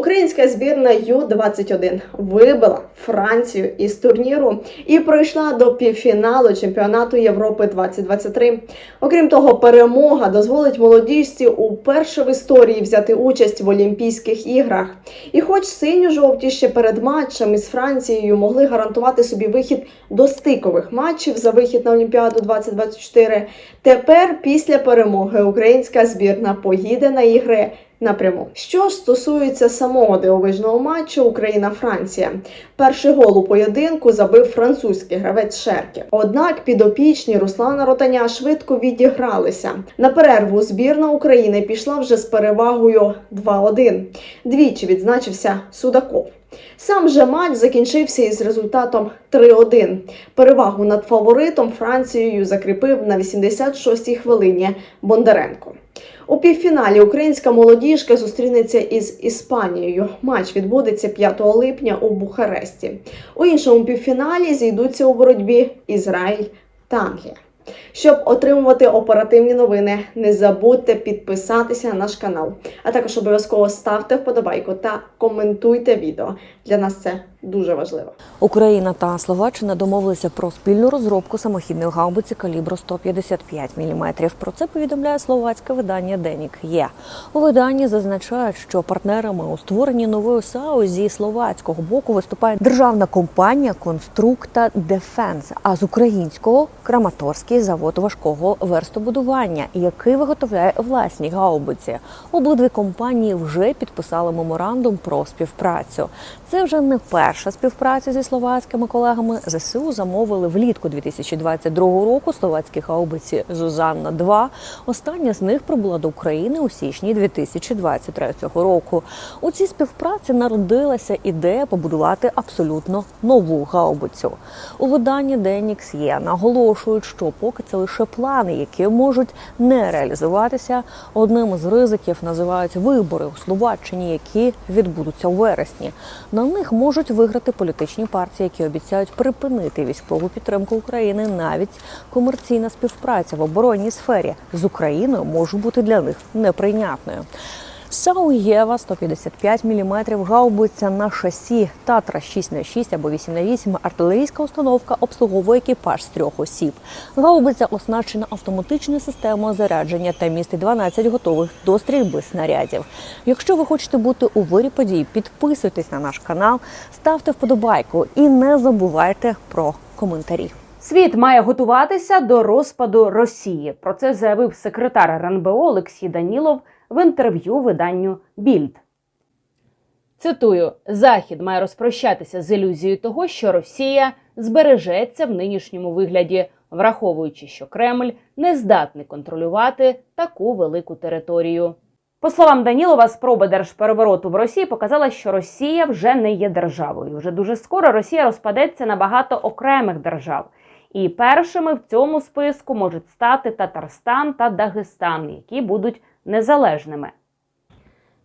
Українська збірна Ю-21 вибила Францію із турніру і пройшла до півфіналу чемпіонату Європи 2023. Окрім того, перемога дозволить молодіжці уперше в історії взяти участь в Олімпійських іграх. І хоч синьо-жовті ще перед матчем із Францією могли гарантувати собі вихід до стикових матчів за вихід на Олімпіаду 2024, тепер після перемоги українська збірна поїде на ігри напряму. Що ж стосується самого дивовижного матчу Україна-Франція, перший гол у поєдинку забив французький гравець Шеркі. Однак підопічні Руслана Ротаня швидко відігралися. На перерву збірна України пішла вже з перевагою 2-1. Двічі відзначився Судаков. Сам же матч закінчився із результатом 3-1. Перевагу над фаворитом Францією закріпив на 86-й хвилині Бондаренко. У півфіналі українська молодіжка зустрінеться із Іспанією. Матч відбудеться 5 липня у Бухаресті. У іншому півфіналі зійдуться у боротьбі Ізраїль та Англія. Щоб отримувати оперативні новини, не забудьте підписатися на наш канал, а також обов'язково ставте вподобайку та коментуйте відео. Для нас це дуже важливо. Україна та Словаччина домовилися про спільну розробку самохідної гаубиці калібру 155 мм. Про це повідомляє словацьке видання Денік Є. У виданні зазначають, що партнерами у створенні нової САУ зі словацького боку виступає державна компанія Конструкта Дефенс, а з українського Краматорський завод важкого верстобудування, який виготовляє власні гаубиці. Обидві компанії вже підписали меморандум про співпрацю. Це вже не перша співпраця зі словацькими колегами. ЗСУ замовили влітку 2022 року словацькі гаубиці Зузанна 2 Остання з них прибула до України у січні 2023 року. У цій співпраці народилася ідея побудувати абсолютно нову гаубицю. У виданні Денікс є наголошують, що поки це лише плани, які можуть не реалізуватися. Одним з ризиків називають вибори у Словаччині, які відбудуться у вересні. На них можуть виграти політичні партії, які обіцяють припинити військову підтримку України. Навіть комерційна співпраця в оборонній сфері з Україною може бути для них неприйнятною. САУ Єва 155 мм гаубиця на шасі Татра 6 на 6 або 8 на 8 артилерійська установка обслуговує екіпаж з трьох осіб. Гаубиця оснащена автоматичною системою зарядження та містить 12 готових до стрільби снарядів. Якщо ви хочете бути у вирі подій, підписуйтесь на наш канал, ставте вподобайку і не забувайте про коментарі. Світ має готуватися до розпаду Росії. Про це заявив секретар РНБО Олексій Данілов в інтерв'ю виданню Більд. Цитую: Захід має розпрощатися з ілюзією того, що Росія збережеться в нинішньому вигляді, враховуючи, що Кремль не здатний контролювати таку велику територію. По словам Данілова, спроба держперевороту в Росії показала, що Росія вже не є державою. Вже дуже скоро Росія розпадеться на багато окремих держав. І першими в цьому списку можуть стати Татарстан та Дагестан, які будуть незалежними.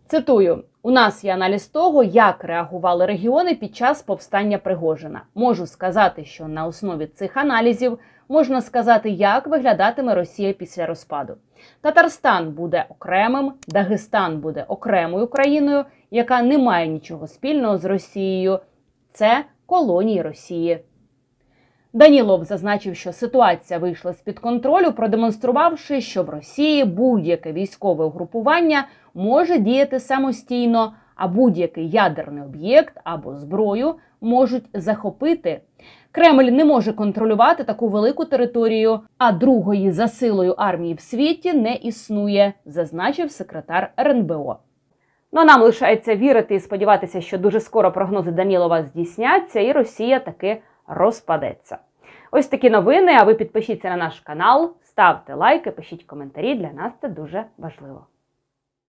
Цитую: у нас є аналіз того, як реагували регіони під час повстання Пригожина. Можу сказати, що на основі цих аналізів можна сказати, як виглядатиме Росія після розпаду. Татарстан буде окремим, Дагестан буде окремою країною, яка не має нічого спільного з Росією. Це колонії Росії. Данілов зазначив, що ситуація вийшла з-під контролю, продемонструвавши, що в Росії будь-яке військове угрупування може діяти самостійно, а будь-який ядерний об'єкт або зброю можуть захопити. Кремль не може контролювати таку велику територію, а другої за силою армії в світі не існує, зазначив секретар РНБО. Ну а нам лишається вірити і сподіватися, що дуже скоро прогнози Данілова здійсняться, і Росія таки розпадеться. Ось такі новини. А ви підпишіться на наш канал, ставте лайки, пишіть коментарі. Для нас це дуже важливо.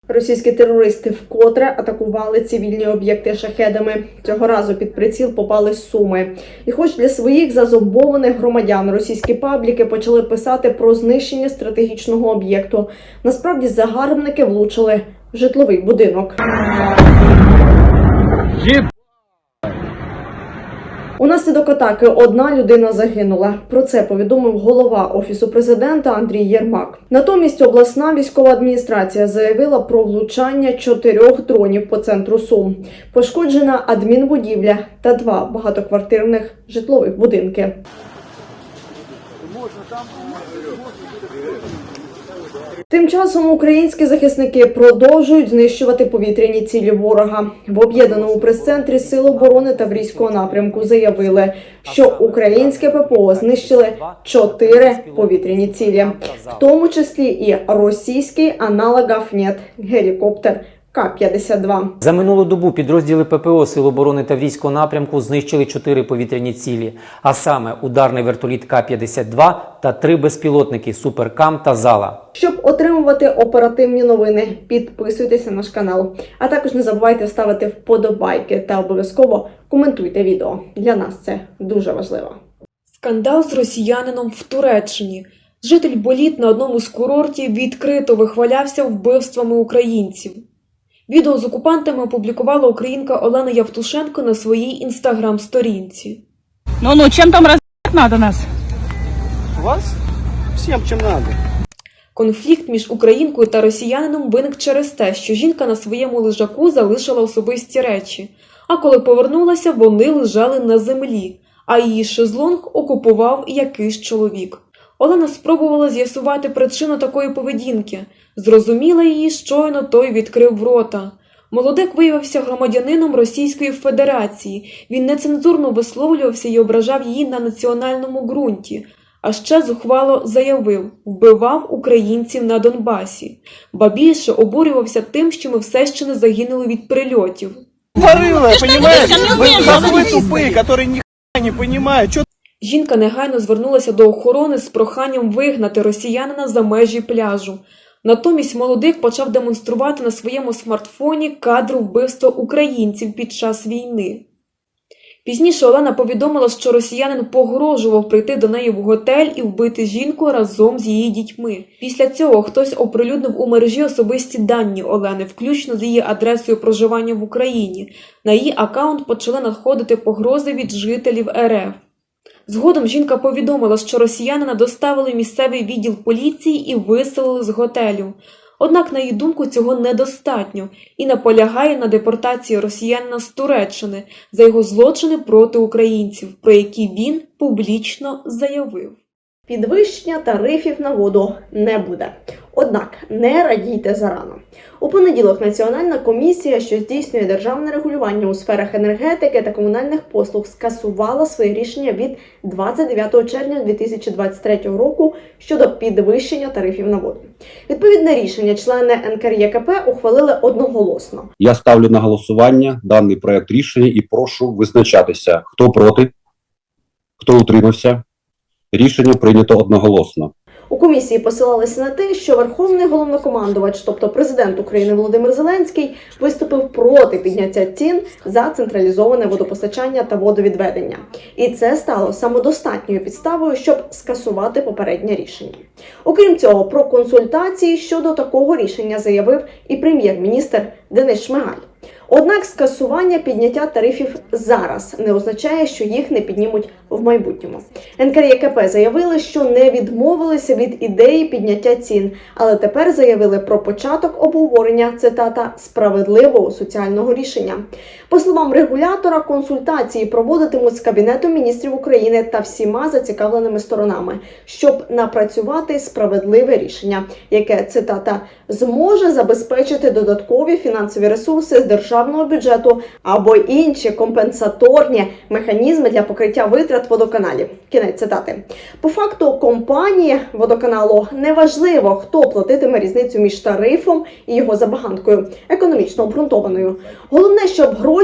Російські терористи вкотре атакували цивільні об'єкти шахедами. Цього разу під приціл попали суми. І хоч для своїх зазомбованих громадян російські пабліки почали писати про знищення стратегічного об'єкту, насправді загарбники влучили в житловий будинок. Унаслідок атаки одна людина загинула. Про це повідомив голова офісу президента Андрій Єрмак. Натомість обласна військова адміністрація заявила про влучання чотирьох дронів по центру Сум. Пошкоджена адмінбудівля та два багатоквартирних житлових будинки. Тим часом українські захисники продовжують знищувати повітряні цілі ворога. В об'єднаному прес-центрі Сил оборони Таврійського напрямку заявили, що українське ППО знищили чотири повітряні цілі, в тому числі і російський аналог «Афнет» – гелікоптер К-52. За минулу добу підрозділи ППО Сил оборони Таврійського напрямку знищили чотири повітряні цілі, а саме ударний вертоліт К-52 та три безпілотники Суперкам та Зала. Щоб отримувати оперативні новини, підписуйтеся на наш канал, а також не забувайте ставити вподобайки та обов'язково коментуйте відео. Для нас це дуже важливо. Скандал з росіянином в Туреччині. Житель боліт на одному з курортів відкрито вихвалявся вбивствами українців. Відео з окупантами опублікувала українка Олена Явтушенко на своїй інстаграм-сторінці. Ну-ну, чем там разбирать надо нас? Вас всем чем надо. Конфлікт між українкою та росіянином виник через те, що жінка на своєму лежаку залишила особисті речі, а коли повернулася, вони лежали на землі, а її шезлонг окупував якийсь чоловік. Олена спробувала з'ясувати причину такої поведінки. Зрозуміла її, щойно той відкрив рота. Молодик виявився громадянином Російської Федерації. Він нецензурно висловлювався і ображав її на національному ґрунті. А ще зухвало заявив вбивав українців на Донбасі, ба більше обурювався тим, що ми все ще не загинули від прильотів. Порыла, понимаешь? не Вы умеешь толпы говорить. тупые, которые ни хуя не понимают. Что Жінка негайно звернулася до охорони з проханням вигнати росіянина за межі пляжу. Натомість молодик почав демонструвати на своєму смартфоні кадри вбивства українців під час війни. Пізніше Олена повідомила, що росіянин погрожував прийти до неї в готель і вбити жінку разом з її дітьми. Після цього хтось оприлюднив у мережі особисті дані Олени, включно з її адресою проживання в Україні. На її аккаунт почали надходити погрози від жителів РФ. Згодом жінка повідомила, що росіянина доставили місцевий відділ поліції і виселили з готелю. Однак, на її думку, цього недостатньо і наполягає на депортації росіянина з Туреччини за його злочини проти українців, про які він публічно заявив. Підвищення тарифів на воду не буде. Однак не радійте зарано. У понеділок Національна комісія, що здійснює державне регулювання у сферах енергетики та комунальних послуг, скасувала своє рішення від 29 червня 2023 року щодо підвищення тарифів на воду. Відповідне рішення члени НКРЄКП ухвалили одноголосно. Я ставлю на голосування даний проект рішення і прошу визначатися, хто проти, хто утримався. Рішення прийнято одноголосно. У комісії посилалися на те, що верховний головнокомандувач, тобто президент України Володимир Зеленський, виступив проти підняття цін за централізоване водопостачання та водовідведення, і це стало самодостатньою підставою, щоб скасувати попереднє рішення. Окрім цього, про консультації щодо такого рішення заявив і прем'єр-міністр Денис Шмигаль. Однак скасування підняття тарифів зараз не означає, що їх не піднімуть в майбутньому. НКРЄКП заявили, що не відмовилися від ідеї підняття цін, але тепер заявили про початок обговорення цитата справедливого соціального рішення. По словам регулятора, консультації проводитимуть з Кабінетом міністрів України та всіма зацікавленими сторонами, щоб напрацювати справедливе рішення, яке цитата зможе забезпечити додаткові фінансові ресурси з державного бюджету або інші компенсаторні механізми для покриття витрат водоканалів. Кінець цитати. По факту компанії водоканалу неважливо, хто платитиме різницю між тарифом і його забаганкою, економічно обґрунтованою. Головне, щоб гроші.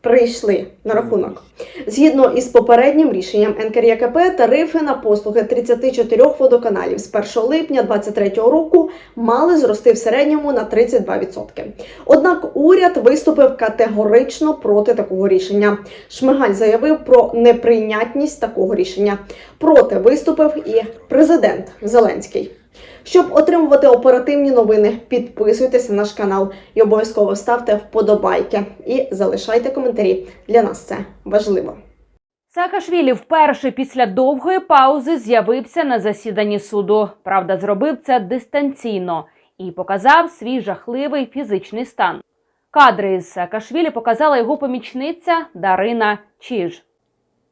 Прийшли на рахунок. Згідно із попереднім рішенням НКРЄКП, тарифи на послуги 34 водоканалів з 1 липня 2023 року мали зрости в середньому на 32%. Однак уряд виступив категорично проти такого рішення. Шмигаль заявив про неприйнятність такого рішення. Проти виступив і президент Зеленський. Щоб отримувати оперативні новини, підписуйтесь на наш канал і обов'язково ставте вподобайки і залишайте коментарі. Для нас це важливо. Саакашвілі вперше після довгої паузи з'явився на засіданні суду. Правда, зробив це дистанційно і показав свій жахливий фізичний стан. Кадри із Саакашвілі показала його помічниця Дарина Чіж.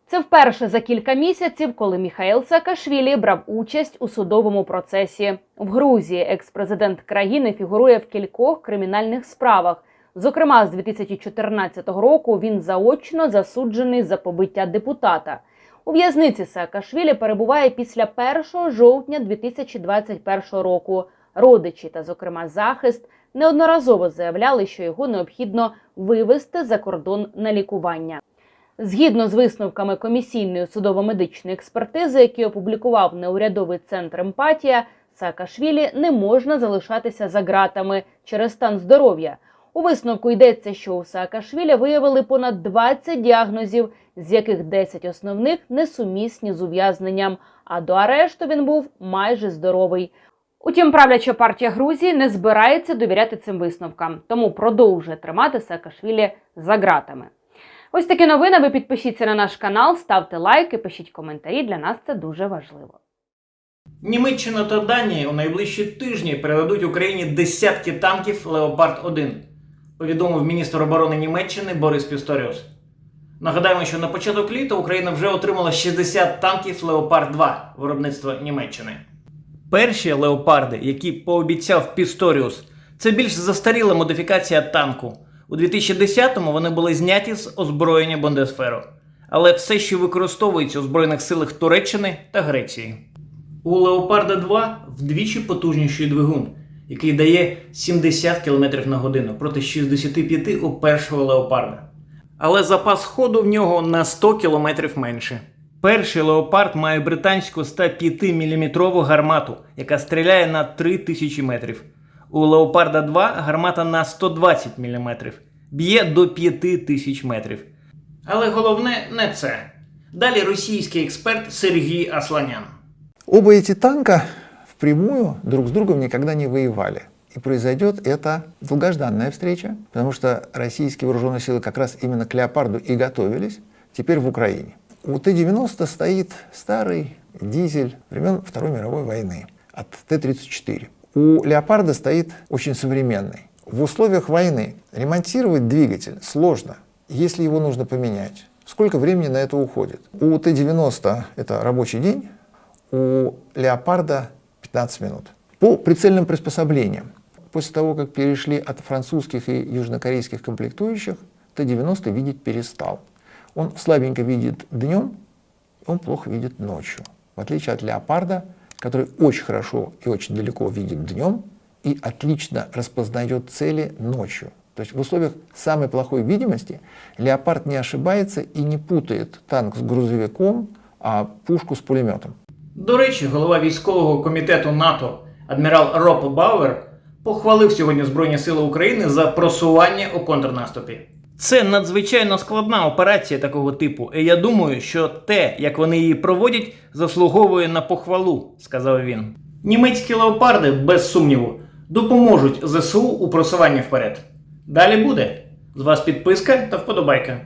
Це вперше за кілька місяців, коли Міхаїл Саакашвілі брав участь у судовому процесі. В Грузії екс-президент країни фігурує в кількох кримінальних справах. Зокрема, з 2014 року він заочно засуджений за побиття депутата. У в'язниці Саакашвілі перебуває після 1 жовтня 2021 року. Родичі та, зокрема, захист неодноразово заявляли, що його необхідно вивезти за кордон на лікування. Згідно з висновками комісійної судово-медичної експертизи, які опублікував неурядовий центр Емпатія, Саакашвілі не можна залишатися за ґратами через стан здоров'я. У висновку йдеться, що у Саакашвілі виявили понад 20 діагнозів, з яких 10 основних несумісні з ув'язненням. А до арешту він був майже здоровий. Утім, правляча партія Грузії не збирається довіряти цим висновкам, тому продовжує тримати Саакашвілі за ґратами. Ось такі новини. Ви підпишіться на наш канал, ставте лайки, пишіть коментарі. Для нас це дуже важливо. Німеччина та Данія у найближчі тижні передадуть Україні десятки танків Леопард 1, повідомив міністр оборони Німеччини Борис Пісторіус. Нагадаємо, що на початок літа Україна вже отримала 60 танків Леопард 2 виробництва Німеччини. Перші леопарди, які пообіцяв Пісторіус, це більш застаріла модифікація танку. У 2010-му вони були зняті з озброєння Бондесферу, але все ще використовується у Збройних силах Туреччини та Греції. У Леопарда 2 вдвічі потужніший двигун, який дає 70 км на годину проти 65 у першого леопарда. Але запас ходу в нього на 100 км менше. Перший леопард має британську 105-мм гармату, яка стріляє на 3000 метрів. У Леопарда 2 гармата на 120 мм, б'є до 5000 метрів. Але головне не це. Далі російський експерт Сергій Асланян. Оба эти танка впрямую друг с другом никогда не воевали. И произойдет это долгожданная встреча, потому что российские вооруженные силы как раз именно к «Леопарду» и готовились, теперь в Украине. У Т-90 стоит старый дизель времен Второй мировой войны от Т-34. У «Леопарда» стоит очень современный. В условиях войны ремонтировать двигатель сложно, если его нужно поменять. Сколько времени на это уходит? У Т-90 это рабочий день, у «Леопарда» 15 минут. По прицельным приспособлениям. После того, как перешли от французских и южнокорейских комплектующих, Т-90 видеть перестал. Он слабенько видит днем, он плохо видит ночью. В отличие от «Леопарда», который очень хорошо и очень далеко видит днем и отлично распознает цели ночью. То есть в условиях самой плохой видимости «Леопард» не ошибается и не путает танк с грузовиком, а пушку с пулеметом. До речі, голова військового комітету НАТО адмірал Роб Бауер похвалив сьогодні Збройні Сили України за просування у контрнаступі. Це надзвичайно складна операція такого типу, і я думаю, що те, як вони її проводять, заслуговує на похвалу, сказав він. Німецькі леопарди, без сумніву, допоможуть ЗСУ у просуванні вперед. Далі буде. З вас підписка та вподобайка.